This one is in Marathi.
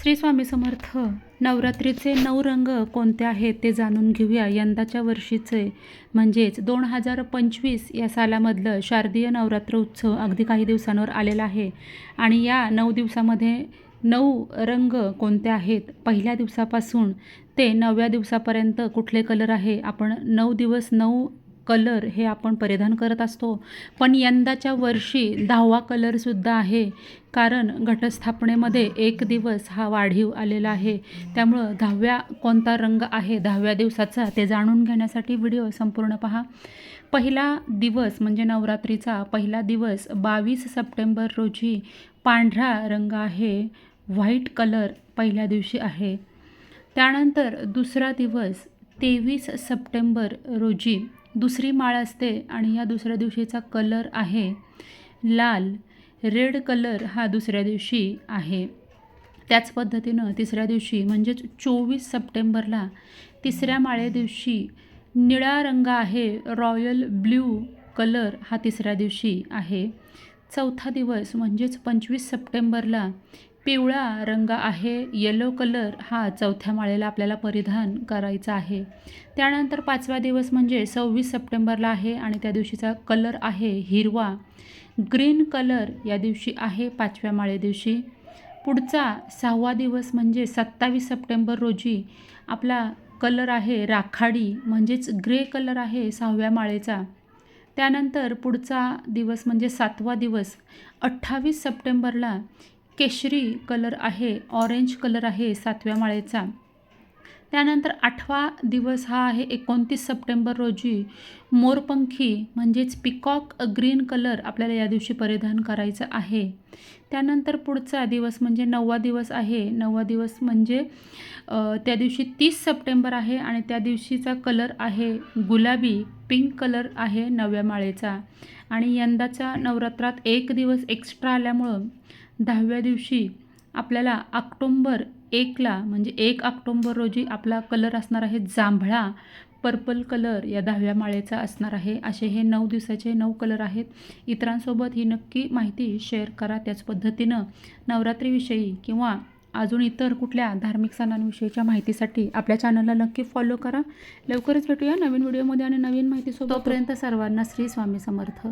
श्री स्वामी समर्थ नवरात्रीचे नऊ रंग कोणते आहेत ते जाणून घेऊया यंदाच्या वर्षीचे. म्हणजेच दोन हजार पंचवीस या सालामधलं शारदीय नवरात्र उत्सव अगदी काही दिवसांवर आलेला आहे. आणि या नऊ दिवसामध्ये नऊ रंग कोणते आहेत? पहिल्या दिवसापासून ते नवव्या दिवसापर्यंत कुठले कलर आहे? आपण नऊ दिवस नऊ कलर हे आपण परिधान करत असतो. पण यंदाच्या वर्षी दहावा कलरसुद्धा आहे. कारण घटस्थापनेमध्ये एक दिवस हा वाढीव आलेला आहे. त्यामुळं दहाव्या कोणता रंग आहे दहाव्या दिवसाचा ते जाणून घेण्यासाठी व्हिडिओ संपूर्ण पहा. पहिला दिवस म्हणजे नवरात्रीचा पहिला दिवस बावीस सप्टेंबर रोजी पांढरा रंग आहे. व्हाईट कलर पहिल्या दिवशी आहे. त्यानंतर दुसरा दिवस तेवीस सप्टेंबर रोजी दुसरी माळ असते आणि या दुसऱ्या दिवशीचा कलर आहे लाल. रेड कलर हा दुसऱ्या दिवशी आहे. त्याच पद्धतीनं तिसऱ्या दिवशी म्हणजेच चोवीस सप्टेंबरला तिसऱ्या माळे दिवशी निळा रंग आहे रॉयल ब्ल्यू कलर हा तिसऱ्या दिवशी आहे. चौथा दिवस म्हणजेच पंचवीस सप्टेंबरला पिवळा रंग आहे येलो कलर हा चौथ्या माळेला आपल्याला परिधान करायचा आहे. त्यानंतर पाचवा दिवस म्हणजे सव्वीस सप्टेंबरला आहे आणि त्या दिवशीचा कलर आहे हिरवा. ग्रीन कलर या दिवशी आहे पाचव्या माळे दिवशी. पुढचा सहावा दिवस म्हणजे सत्तावीस सप्टेंबर रोजी आपला कलर आहे राखाडी म्हणजेच ग्रे कलर आहे सहाव्या माळेचा. त्यानंतर पुढचा दिवस म्हणजे सातवा दिवस अठ्ठावीस सप्टेंबरला केशरी कलर आहे ऑरेंज कलर आहे सातव्या माळेचा. त्यानंतर आठवा दिवस हा आहे एकोणतीस सप्टेंबर रोजी. मोरपंखी म्हणजेच पिकॉक ग्रीन कलर आपल्याला या दिवशी परिधान करायचं आहे. त्यानंतर पुढचा दिवस म्हणजे नववा दिवस आहे. नववा दिवस म्हणजे त्या दिवशी तीस सप्टेंबर आहे आणि त्या दिवशीचा कलर आहे गुलाबी पिंक कलर आहे नव्या माळेचा. आणि यंदाच्या नवरात्रात एक दिवस एक्स्ट्रा आल्यामुळं दहाव्या दिवशी आपल्याला ऑक्टोंबर एकला म्हणजे एक ऑक्टोंबर रोजी आपला कलर असणार आहे जांभळा. पर्पल कलर या दहाव्या माळेचा असणार आहे. असे हे नऊ दिवसाचे नऊ कलर आहेत. इतरांसोबत ही नक्की माहिती शेअर करा त्याच पद्धतीनं. नवरात्रीविषयी किंवा अजून इतर कुठल्या धार्मिक सणांविषयीच्या माहितीसाठी आपल्या चॅनलला नक्की फॉलो करा. लवकरच भेटूया नवीन व्हिडिओमध्ये आणि नवीन माहितीसोबत. तोपर्यंत सर्वांना श्री स्वामी समर्थ.